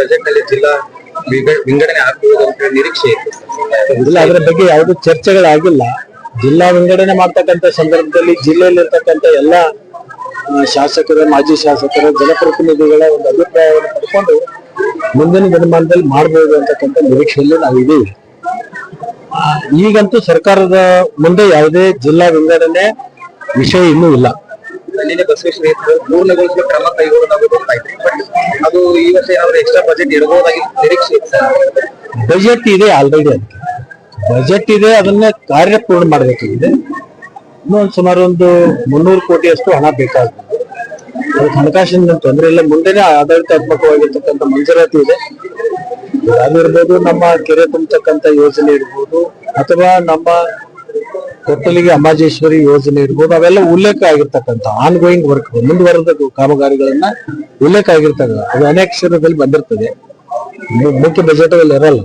ಬಜೆಟ್ನಲ್ಲಿ ಜಿಲ್ಲಾ ವಿಂಗ- ವಿಂಗಡಣೆ ಆಗ್ಬಹುದು ಅಂತ ನಿರೀಕ್ಷೆ ಇತ್ತು ಇಲ್ಲ ಅದರ ಬಗ್ಗೆ ಯಾವುದು ಚರ್ಚೆಗಳಾಗಿಲ್ಲ. ಜಿಲ್ಲಾ ವಿಂಗಡಣೆ ಮಾಡ್ತಕ್ಕಂಥ ಸಂದರ್ಭದಲ್ಲಿ ಜಿಲ್ಲೆಯಲ್ಲಿ ಇರ್ತಕ್ಕಂಥ ಎಲ್ಲ ಶಾಸಕರ ಮಾಜಿ ಶಾಸಕರು ಜನಪ್ರತಿನಿಧಿಗಳ ಒಂದು ಅಭಿಪ್ರಾಯವನ್ನು ಪಡ್ಕೊಂಡು ಮುಂದಿನ ದಿನಮಾನದಲ್ಲಿ ಮಾಡಬಹುದು ಅಂತಕ್ಕಂಥ ನಿರೀಕ್ಷೆಯಲ್ಲಿ ನಾವಿದ್ದೀವಿ ಈಗಂತೂ ಸರ್ಕಾರದ ಮುಂದೆ ಯಾವುದೇ ಜಿಲ್ಲಾ ವಿಂಗಡಣೆ ವಿಷಯ ಇನ್ನೂ ಇಲ್ಲ. ಅಲ್ಲಿನ ಬಸವೇಶ್ವರ ಪೂರ್ಣಗೊಳಿಸಲು ಕ್ರಮ ಕೈಗೊಳ್ಳಲಾಗುವುದು ಈ ವರ್ಷ ಏನಾದ್ರು ಎಕ್ಸ್ಟ್ರಾ ಬಜೆಟ್ ಇಡಬಹುದಾಗಿ ನಿರೀಕ್ಷೆ ಬಜೆಟ್ ಇದೆ ಆಲ್ರೆಡಿ ಅದಕ್ಕೆ. ಬಜೆಟ್ ಇದೆ, ಅದನ್ನ ಕಾರ್ಯಪೂರ್ಣ ಮಾಡಬೇಕಾಗಿದೆ ಇನ್ನೊಂದು ಸುಮಾರು ಒಂದು ಮುನ್ನೂರು ಕೋಟಿಯಷ್ಟು ಹಣ ಬೇಕಾಗುತ್ತೆ ಅದಕ್ಕೆ ಹಣಕಾಸಿನ ತೊಂದರೆ ಇಲ್ಲ. ಮುಂದೆನೆ ಆಡಳಿತಾತ್ಮಕವಾಗಿರ್ತಕ್ಕಂಥ ಮಂಜೂರಾತಿ ಇದೆ. ಅದಿರ್ಬೋದು ನಮ್ಮ ಕೆರೆ ತುಂಬತಕ್ಕಂಥ ಯೋಜನೆ ಇರ್ಬೋದು, ಅಥವಾ ನಮ್ಮ ಕೊಟ್ಟಲಿಗೆ ಅಂಬಾಜೇಶ್ವರಿ ಯೋಜನೆ ಇರ್ಬೋದು, ಅವೆಲ್ಲ ಉಲ್ಲೇಖ ಆಗಿರ್ತಕ್ಕಂಥ ಆನ್ ಗೋಯಿಂಗ್ ವರ್ಕ್ ಮುಂದುವರೆದ ಕಾಮಗಾರಿಗಳನ್ನ ಉಲ್ಲೇಖ ಆಗಿರ್ತಕ್ಕಂಥ, ಅದು ಅನೇಕ ಬಂದಿರ್ತದೆ ಮುಖ್ಯ ಬಜೆಟ್ ಅಲ್ಲಿ ಇರಲ್ಲ.